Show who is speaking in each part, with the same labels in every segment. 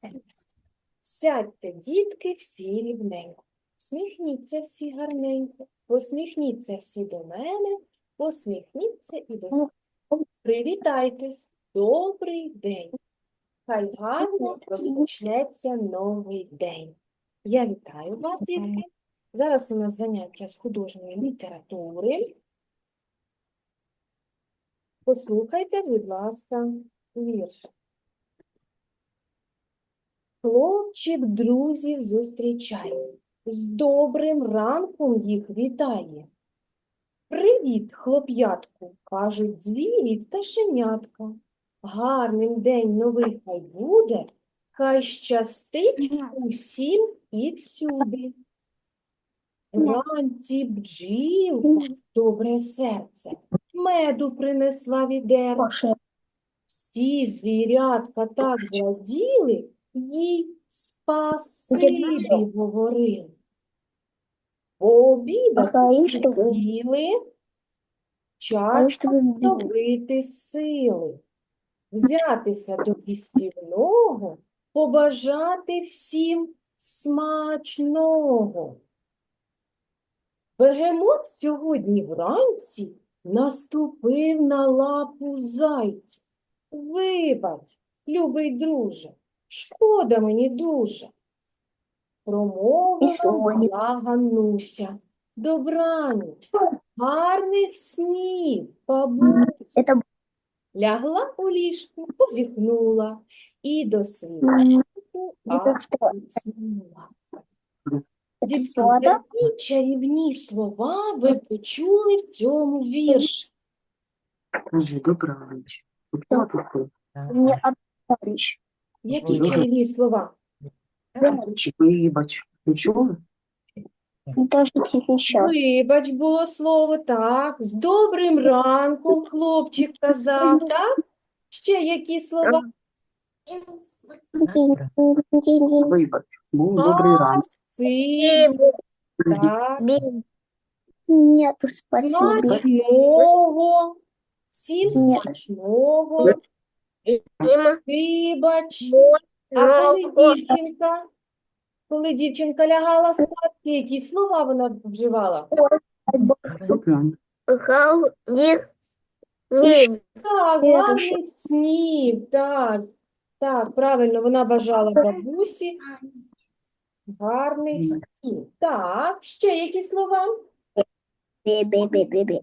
Speaker 1: все. Сядьте, дітки, всі рівненько. Посміхніться всі гарненько. Посміхніться всі до мене. Посміхніться і до себе. Привітайтесь. Добрий день. Хай гарно розпочнеться новий день. Я вітаю вас, дітки. Зараз у нас заняття з художньої літератури. Послухайте, будь ласка, вірш. Хлопчик друзів зустрічає, з добрим ранком їх вітає. Привіт, хлоп'ятку, кажуть звірі пташенятка. Гарним день новий хай буде, хай щастить усім і всюди. Вранці бджілка, добре серце, меду принесла відерце. Всі звірятка так зраділи, їй спасибі говорили. Пообідати сіли, час відновити сили, взятися до пістівного, побажати всім смачного. Бегемот сьогодні вранці наступив на лапу зайцю. Вибач, любий друже, шкода мені дуже. Промовила
Speaker 2: сьогодні.
Speaker 1: мала Ганнуся. Добраніч, гарних снів, бабусь.
Speaker 2: Это
Speaker 1: Лягла у ліжку, позіхнула і до світанку
Speaker 2: это
Speaker 1: аж
Speaker 2: что?
Speaker 1: заснула.
Speaker 2: Это
Speaker 1: Дітки,
Speaker 2: сода?
Speaker 1: які чарівні слова ви почули в цьому вірші?
Speaker 3: Кажи, добраніч. Хто такий?
Speaker 2: Мне товарищ.
Speaker 1: Які
Speaker 3: Добре.
Speaker 1: чарівні слова?
Speaker 3: Вибач. Ти чула?
Speaker 2: Ну, сейчас.
Speaker 1: Вибач було слово, так. З добрим ранком хлопчик казав, так? Ще які слова?
Speaker 3: Вибач. Був добрий ранок.
Speaker 1: Спасибі, так.
Speaker 2: Нету спасибо.
Speaker 1: Смачного. Всім
Speaker 2: Ні.
Speaker 1: смачного. Вибач. А коли дівчинка, коли дівчинка лягала спати, які слова вона вживала? Так, гарних снів, так, так, правильно, вона бажала бабусі гарних снів. Так, ще які слова?
Speaker 2: Бе-бе-бе-бе-бе.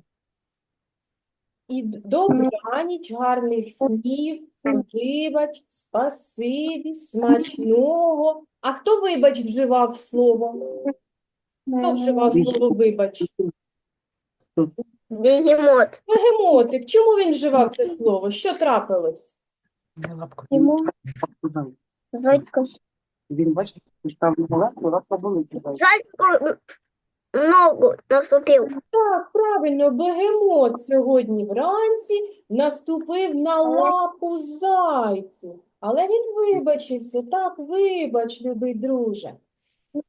Speaker 1: І д- добраніч, гарних снів, вибач, спасибі, смачного. А хто вибач вживав слово? Хто вживав слово вибач?
Speaker 2: Бегемот.
Speaker 1: Бегемотик, чому він вживав це слово? Що трапилось?
Speaker 2: Йому.
Speaker 3: Він, бачиш, став на лапку, лапка болить.
Speaker 2: Зайку ногу наступил.
Speaker 1: Так, правильно, бегемот сьогодні вранці наступив на лапу зайцю. Але він вибачився. Так, вибач, любий друже.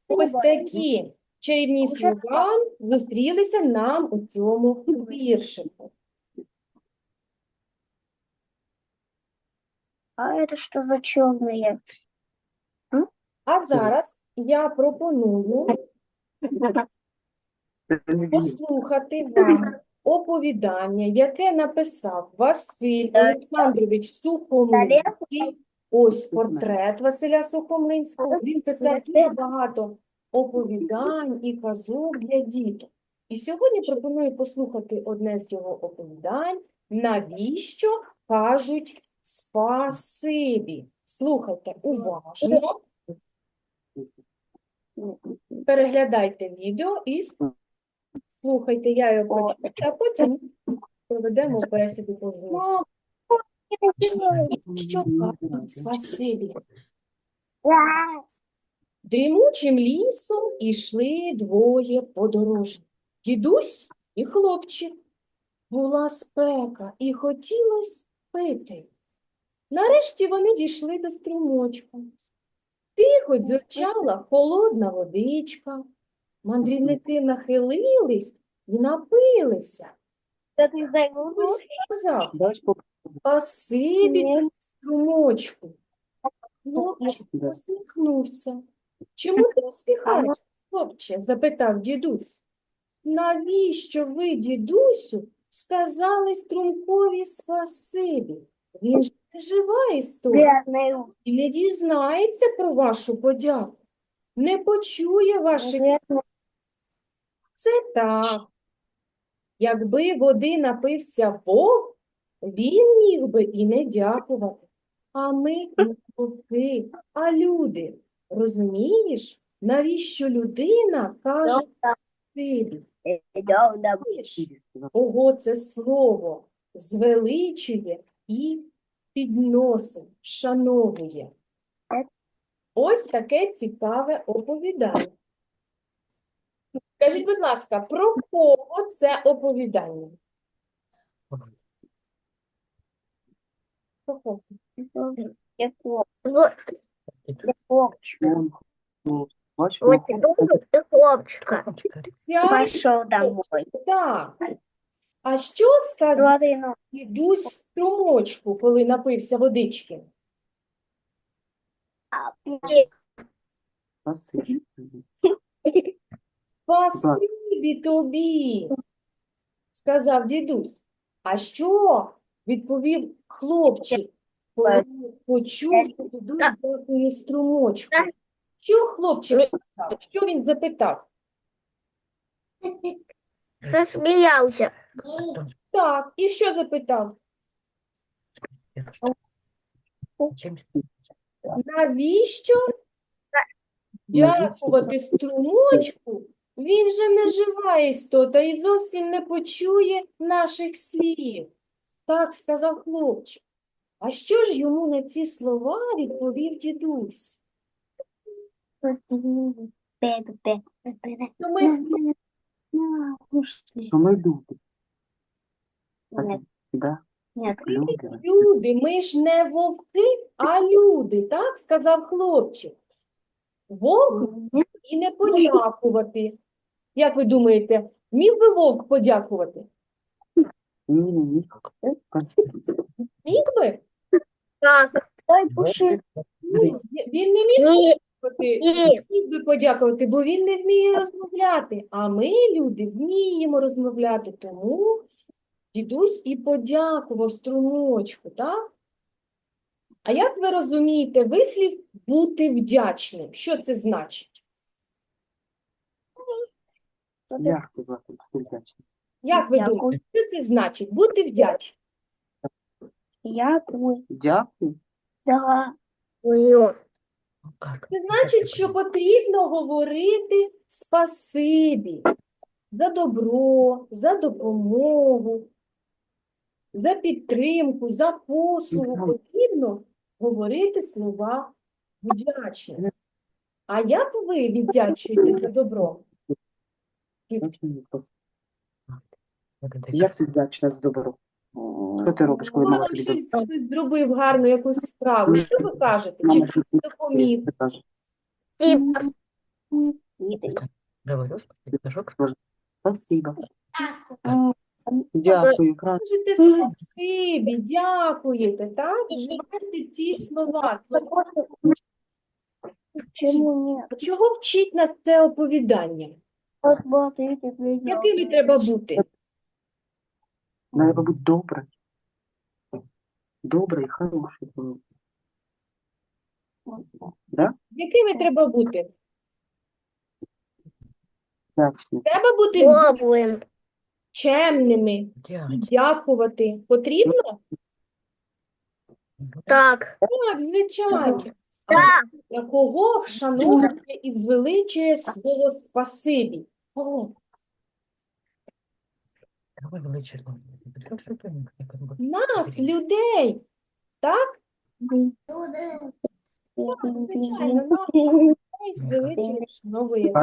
Speaker 1: Ось такі чарівні слова зустрілися нам у цьому віршику.
Speaker 2: А это что за черные?
Speaker 1: А зараз я пропоную послухати вам оповідання, яке написав Василь Олександрович Сухомлинський. Ось портрет Василя Сухомлинського. Він писав дуже багато оповідань і казок для діток. І сьогодні пропоную послухати одне з його оповідань «Навіщо кажуть спасибі?» Слухайте уважно, переглядайте відео і слухайте. Я його прочитаю, а потім проведемо бесіду по змісту. Що кажуть спасибі? Дрімучим лісом ішли двоє подорожні. Дідусь і хлопчик. Була спека і хотілось пити. Нарешті вони дійшли до струмочка. Тихо дзюрчала холодна водичка. Мандрівники нахилились і напилися. Ось сказав,
Speaker 3: Дай спокій.
Speaker 1: спасибі струмочку. Хлопчик
Speaker 3: Да.
Speaker 1: усміхнувся. Чому ти усміхаєшся, хлопче? запитав дідусь. Навіщо ви, дідусю, сказали струмкові спасибі? Він ж не жива історія і не дізнається про вашу подяку, не почує ваших. Це так. Якби води напився вовк, він міг би і не дякувати. А ми не вовки, а люди. Розумієш, навіщо людина каже
Speaker 2: домой.
Speaker 1: Знаєш, Кого це слово звеличує і підносить, вшановує. Ось таке цікаве оповідання. Скажіть, будь ласка, про кого це оповідання? Про кого?
Speaker 2: Вот, Вот хлопчика. Пошел домой.
Speaker 1: так. А що сказав
Speaker 2: Смотри, ну,
Speaker 1: дідусь в струмочку, коли напився водички?
Speaker 3: спасибі.
Speaker 1: Спасибі тобі, сказав дідусь. А що відповів хлопчик, коли почув, що дідусь дякує струмочку? Що хлопчик сказав? Що він запитав?
Speaker 2: засмеялся.
Speaker 1: Так, і що запитав? Навіщо дякувати струмочку? Він же не жива істота і зовсім не почує наших слів. Так сказав хлопчик. А що ж йому на ці слова відповів дідусь?
Speaker 3: Що ми люди,
Speaker 2: Нет,
Speaker 3: да?
Speaker 2: нет.
Speaker 3: Люди.
Speaker 1: люди, ми ж не вовки, а люди, так сказав хлопчик. Вовк і не подякувати. Як ви думаєте, міг би вовк подякувати? Міг би?
Speaker 2: Так, ой, пуши.
Speaker 1: Ні, Він не міг
Speaker 2: Не,
Speaker 1: подякувати,
Speaker 2: не,
Speaker 1: міг би подякувати, бо він не вміє розмовляти. А ми, люди, вміємо розмовляти, тому дідусь і подякував струмочку, так? А як ви розумієте вислів бути вдячним? Що це значить?
Speaker 3: Як ти вдячний?
Speaker 1: Як ви
Speaker 2: Дякую.
Speaker 1: думаєте, що це значить бути вдячним?
Speaker 2: я твой.
Speaker 3: Дякую.
Speaker 2: Да.
Speaker 1: Це значить, що потрібно говорити спасибі за добро, за допомогу, за підтримку, за послугу. Потрібно говорити слова вдячності. А як ви віддячуєте за добро?
Speaker 3: Як ти вдячна за добро? Що ти робиш, коли мама
Speaker 1: вам
Speaker 3: тобі
Speaker 1: щось хтось зробив гарну якусь справу, що ви кажете? Чи хтось допоміг?
Speaker 2: Спасибо.
Speaker 3: спасибо. Дякую.
Speaker 1: Кажете спасибі, дякуєте, так? Вживайте ці слова.
Speaker 2: Почему нет?
Speaker 1: Чого вчить нас це оповідання? Якими треба бути?
Speaker 3: Треба бути добре. Добре і хороше. Да?
Speaker 1: Якими треба бути? Треба бути
Speaker 2: Добрым.
Speaker 1: чемними, дякувати. Потрібно?
Speaker 2: Так.
Speaker 1: Так, звичайно.
Speaker 2: Так.
Speaker 1: А кого вшановує і звеличує слово спасибі? Нас, людей. Так? звичайно, І звеличує, вшановує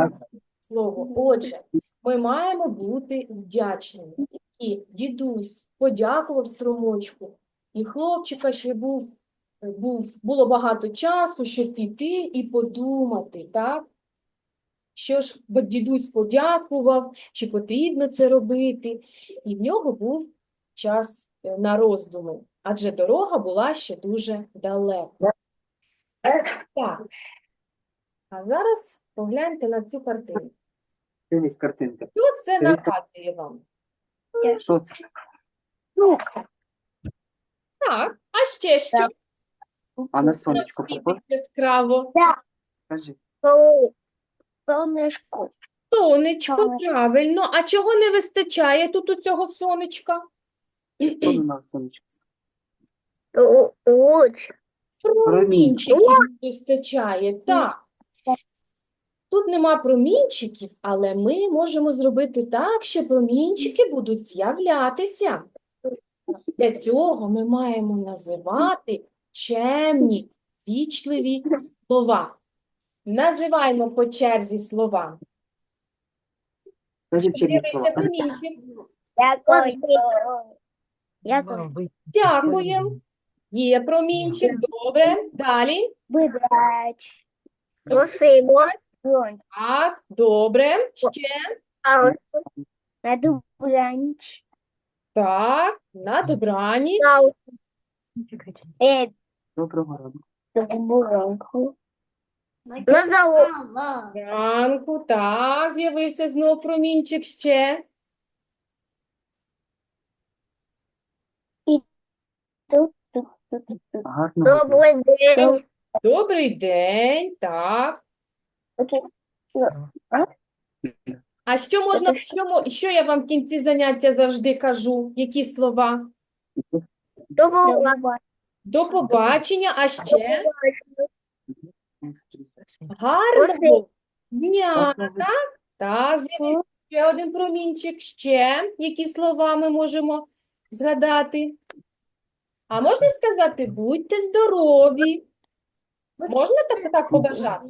Speaker 1: слово. Отже, ми маємо бути вдячними. І дідусь подякував струмочку, і хлопчика ще був, був, було багато часу, щоб піти і подумати, так? Що ж дідусь подякував, чи потрібно це робити, і в нього був час е, на роздуми, адже дорога була ще дуже далека. Так. А зараз погляньте на цю картину.
Speaker 3: Дивись картинка.
Speaker 1: Що це
Speaker 3: Дивись,
Speaker 1: нагадує вам?
Speaker 3: Що це?
Speaker 2: Ну,
Speaker 1: Так, а ще що?
Speaker 2: Так.
Speaker 3: А на сонечко
Speaker 1: світить
Speaker 3: похоже?
Speaker 1: яскраво.
Speaker 3: Кажи.
Speaker 2: сол-
Speaker 1: Сонечко,
Speaker 2: Сонечко.
Speaker 1: правильно. А чого не вистачає тут у цього сонечка?
Speaker 3: Що на сонечко?
Speaker 2: Лу- Луч.
Speaker 1: Промінчиків не вистачає, так. Тут нема промінчиків, але ми можемо зробити так, що промінчики будуть з'являтися. Для цього ми маємо називати чемні, вічливі слова. Називаємо по черзі слова. Дивися.
Speaker 2: Дякую.
Speaker 1: Дякуємо. Є промінчик, добре. Далі.
Speaker 2: Видач. Спасибо.
Speaker 1: Так, добре. Ще.
Speaker 2: На добраніч.
Speaker 1: Так, на добраніч.
Speaker 2: Е,
Speaker 3: Доброго ранку.
Speaker 2: добранку. На завод.
Speaker 1: Ранку, так, з'явився знов промінчик ще.
Speaker 3: Гарного дня.
Speaker 2: Добрий день.
Speaker 1: Добрий день, так. А що можна, що, мо- що я вам в кінці заняття завжди кажу? Які слова?
Speaker 2: Доброго
Speaker 1: До побачення, а ще гарного дня. Так, так, з'явився ще один промінчик. Ще які слова ми можемо згадати? А можна сказати, будьте здорові. Можна так, так побажати?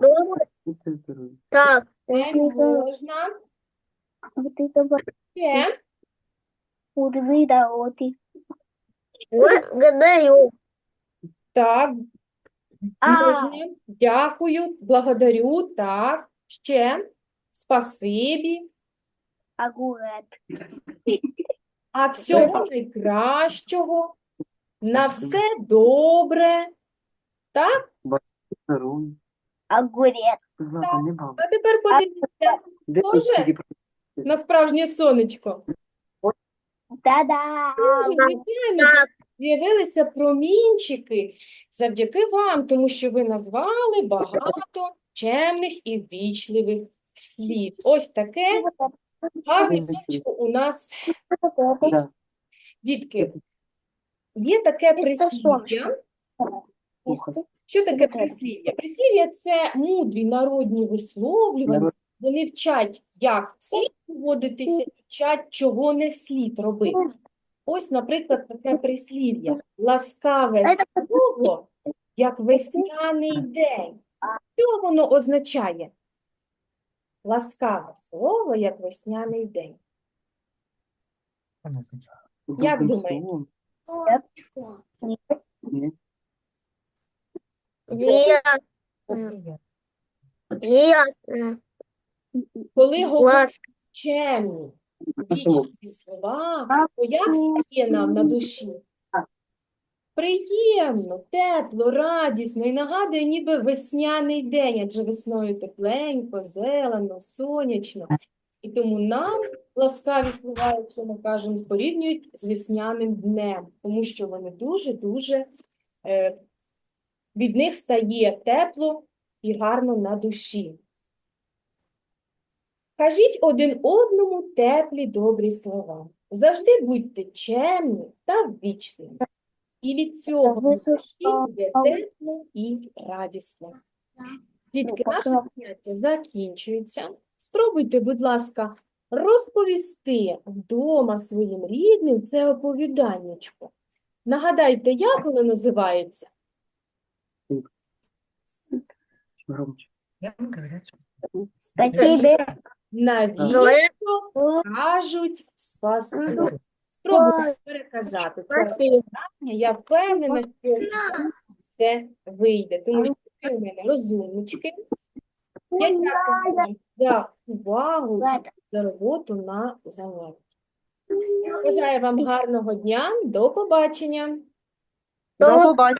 Speaker 2: Так.
Speaker 1: Не можна. Ще.
Speaker 2: Будьте добрі.
Speaker 1: Так,
Speaker 2: А,
Speaker 1: можна. Дякую, благодарю. Так, ще. Спасибі.
Speaker 2: огурец.
Speaker 1: А всього найкращого. На все добре. Так?
Speaker 3: Здорові.
Speaker 2: Огурец.
Speaker 3: Злата, не бав.
Speaker 1: А тепер подивіться
Speaker 3: Де
Speaker 1: Боже. на справжнє сонечко.
Speaker 2: Та-да.
Speaker 1: Дуже, звичайно,
Speaker 2: Так.
Speaker 1: З'явилися промінчики завдяки вам, тому що ви назвали багато чемних і ввічливих слів. Ось таке гарне сонечко у нас. Дітки, є таке прислів'я. Що таке прислів'я? Прислів'я – це мудрі народні висловлювання. Вони вчать, як слід поводитися, вчать, чого не слід робити. Ось, наприклад, таке прислів'я. Ласкаве слово, як весняний день. Що воно означає? Ласкаве слово, як весняний день. Як думаєте? Коли говорять
Speaker 2: Клас.
Speaker 1: Вічні слова, то як стає нам на душі? Приємно, тепло, радісно і нагадує ніби весняний день, адже весною тепленько, зелено, сонячно. І тому нам ласкаві слова, якщо ми кажемо, спорівнюють з весняним днем, тому що вони дуже-дуже е, від них стає тепло і гарно на душі. Кажіть один одному теплі добрі слова. Завжди будьте чемні та ввічливі. І від цього душі буде тепло і радісно. Дітки, наше заняття закінчується. Спробуйте, будь ласка, розповісти вдома своїм рідним це оповіданнячко. Нагадайте, як воно називається?
Speaker 2: Спасибо.
Speaker 1: Навіщо кажуть спасибі? Спробуйте переказати це питання. Я впевнена, що все вийде, тому що ви у мене розумнички. Я дякую вам за увагу за роботу на занятті. Бажаю вам гарного дня. До побачення.
Speaker 3: До побачення.